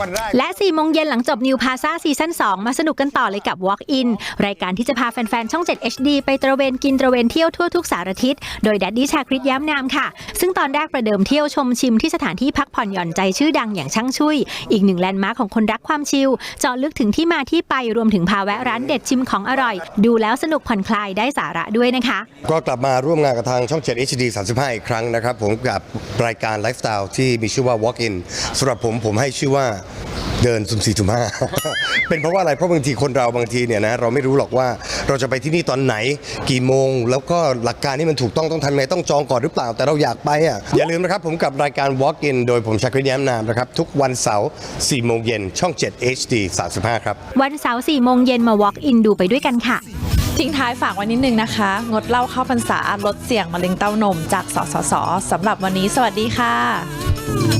วันแรกและ4โมงเย็นหลังจบ New Plaza ซีซั่น2 มาสนุกกันต่อเลยกับ Walk In รายการที่จะพาแฟนๆ ช่อง 7 HD ไปตระเวนกินตระเวนเที่ยวทั่วทุกสารทิศ โดยแดดดี้ชาคริตย้ำนามค่ะ ซึ่งตอนแรกประเดิมเที่ยวชมชิมที่สถานที่พักผ่อนหย่อนใจชื่อดังอย่างช่างชุย อีกหนึ่งแลนด์มาร์คของคนรักความชิลเจาะลึกถึงที่มาที่ไปรวมถึงพาแวะร้านเด็ดชิมของอร่อย ดูแล้วสนุกผ่อนคลายได้สาระด้วยนะคะ ก็กลับมาร่วมงานกับทางช่อง 7 HD 35 อีกครั้งนะครับผมกับรายการไลฟ์สไตล์ที่มีชื่อว่า Walk In สำหรับผมผมให้ชื่อว่า เดินสุ่มสี่สุ่มห้า เป็นเพราะว่าอะไรเพราะบางทีคนเราบางทีเนี่ยนะเราไม่รู้หรอกว่าเราจะไปที่นี่ตอนไหนกี่โมง แล้วก็หลักการที่มันถูกต้องต้องทำไงต้องจองก่อนหรือเปล่า แต่เราอยากไปอะอย่าลืมนะครับผมกับรายการ Walk In โดยผมชักริยแย้มนามนะครับทุกวันเสาร์4โมงเย็นช่อง 7 HD 35 ครับ วันเสาร์4โมงเย็นมา Walk In ดูไปด้วยกันค่ะ ทิ้งท้ายฝากไว้นิดนึงนะคะ งดเหล้าเข้าพรรษาลดเสี่ยงมะเร็งเต้านมจากสสสสำหรับวันนี้สวัสดีค่ะ